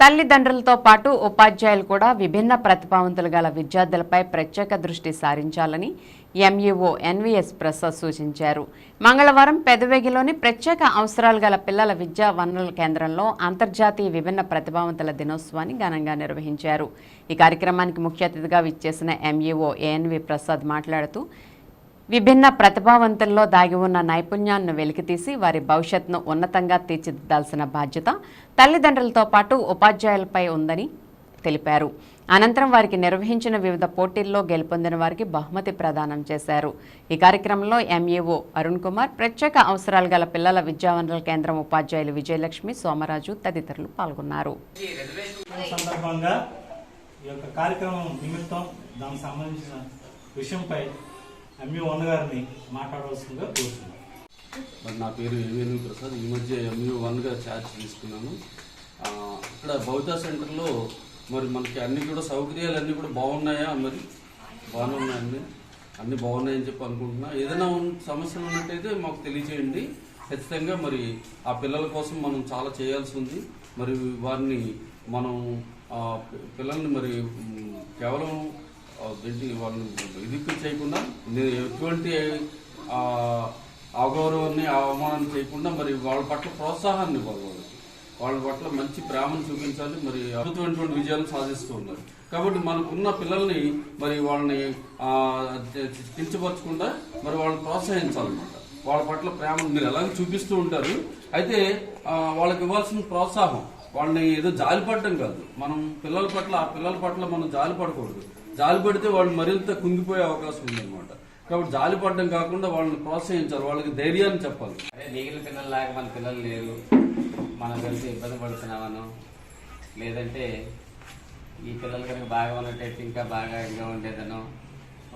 తల్లిదండ్రులతో పాటు ఉపాధ్యాయులు కూడా విభిన్న ప్రతిభావంతులు గల విద్యార్థులపై ప్రత్యేక దృష్టి సారించాలని ఎంఈఓ ఎన్వీఎస్ ప్రసాద్ సూచించారు. మంగళవారం పెదవేగిలోని ప్రత్యేక అవసరాలు గల పిల్లల విద్యా వనరుల కేంద్రంలో అంతర్జాతీయ విభిన్న ప్రతిభావంతుల దినోత్సవాన్ని ఘనంగా నిర్వహించారు. ఈ కార్యక్రమానికి ముఖ్య అతిథిగా విచ్చేసిన ఎంఈఓ ఏఎన్వి ప్రసాద్ మాట్లాడుతూ విభిన్న ప్రతిభావంతుల్లో దాగి ఉన్న నైపుణ్యాలను వెలికితీసి వారి భవిష్యత్తును ఉన్నతంగా తీర్చిదిద్దాల్సిన బాధ్యత తల్లిదండ్రులతో పాటు ఉపాధ్యాయులపై ఉందని తెలిపారు. అనంతరం వారికి నిర్వహించిన వివిధ పోటీల్లో గెలుపొందిన వారికి బహుమతి ప్రదానం చేశారు. ఈ కార్యక్రమంలో ఎంఈఓ అరుణ్ కుమార్ ప్రత్యేక అవసరాలు గల పిల్లల విద్యావనరుల కేంద్రం ఉపాధ్యాయులు విజయలక్ష్మి సోమరాజు తదితరులు పాల్గొన్నారు. కార్యక్రమం నిమిత్తం దానికి సంబంధించిన విషయంపై ఎంఈ వన్ గారిని మాట్లాడవలసిందిగా కోరుతున్నాను మరి నా పేరు ఏవిఎన్ ప్రసాద్. ఈ మధ్య ఎంయూ వన్గా ఛార్జ్ తీసుకున్నాను. ఇక్కడ భౌత సెంటర్లో మరి మనకి అన్ని కూడా సౌకర్యాలు అన్నీ కూడా బాగున్నాయా మరి? బాగానే ఉన్నాయండి అన్నీ బాగున్నాయని చెప్పి అనుకుంటున్నా. ఏదైనా సమస్యలు ఉన్నట్టయితే మాకు తెలియజేయండి. ఖచ్చితంగా మరి ఆ పిల్లల కోసం మనం చాలా చేయాల్సి ఉంది. మరి వారిని మనం ఆ, పిల్లల్ని మరి కేవలం ఆ, వాళ్ళు వాళ్ళని ఇది చేయకుండా నేను ఎటువంటి అగౌరవాన్ని అవమానం చేయకుండా మరి వాళ్ళ పట్ల ప్రోత్సాహాన్ని ఇవ్వాలి వాళ్ళకి వాళ్ళ పట్ల మంచి ప్రేమను చూపించాలి మరి అద్భుతమైనటువంటి విజయాలు సాధిస్తూ ఉన్నారు కాబట్టి మనకున్న పిల్లల్ని మరి వాళ్ళని ఆ, కించపరచకుండా మరి వాళ్ళని ప్రోత్సహించాలన్నమాట. వాళ్ళ పట్ల ప్రేమను మీరు ఎలాగ చూపిస్తూ ఉంటారు. అయితే వాళ్ళకి ఇవ్వాల్సిన ప్రోత్సాహం వాళ్ళని ఏదో జాలి కాదు. మనం పిల్లల పట్ల ఆ పిల్లల పట్ల మనం జాలి పడకూడదు జాలి పడితే వాళ్ళు మరింత కుంగిపోయే అవకాశం ఉందన్నమాట. కాబట్టి జాలి పడడం కాకుండా వాళ్ళని ప్రోత్సహించాలి వాళ్ళకి ధైర్యాన్ని చెప్పాలి. అదే మిగిలిన పిల్లల్లాగా మన పిల్లలు లేరు. మనం కలిసి ఇబ్బంది పడుతున్నామను లేదంటే ఈ పిల్లలు కనుక బాగా ఉన్నట్టయితే ఇంకా బాగా ఇంకా ఉండేదనో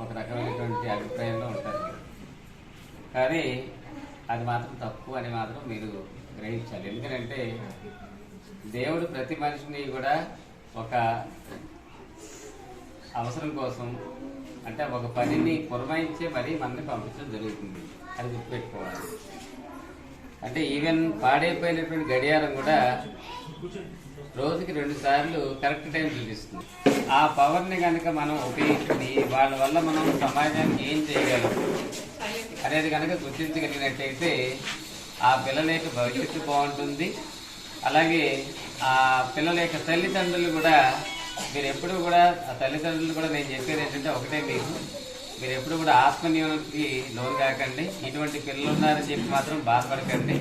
ఒక రకమైనటువంటి అభిప్రాయంలో ఉంటారు కానీ అది మాత్రం తప్పు అని మాత్రం మీరు గ్రహించాలి. ఎందుకంటే దేవుడు ప్రతి మనిషిని కూడా ఒక అవసరం కోసం అంటే ఒక పనిని పురమాయించే పని మనని పంపించడం జరుగుతుంది. అది గుర్తుపెట్టుకోవాలి. అంటే ఈవెన్ పాడైపోయినటువంటి గడియారం కూడా రోజుకి రెండు సార్లు కరెక్ట్ టైం చూపిస్తుంది. ఆ పవర్ని కనుక మనం ఉపయోగించుకుని వాళ్ళ వల్ల మనం సమాజానికి ఏం చేయగలం అనేది కనుక గుర్తించగలిగినట్టయితే ఆ పిల్లల యొక్క భవిష్యత్తు బాగుంటుంది. అలాగే ఆ పిల్లల యొక్క తల్లిదండ్రులు కూడా మీరు ఎప్పుడు కూడా ఆ తల్లిదండ్రులు కూడా నేను చెప్పేది ఏంటంటే ఒకటే మీకు మీరు. ఎప్పుడు కూడా ఆత్మనియమానికి లోన్ కాకండి. ఇటువంటి పిల్లలు ఉన్నారని చెప్పి మాత్రం బాధపడకండి.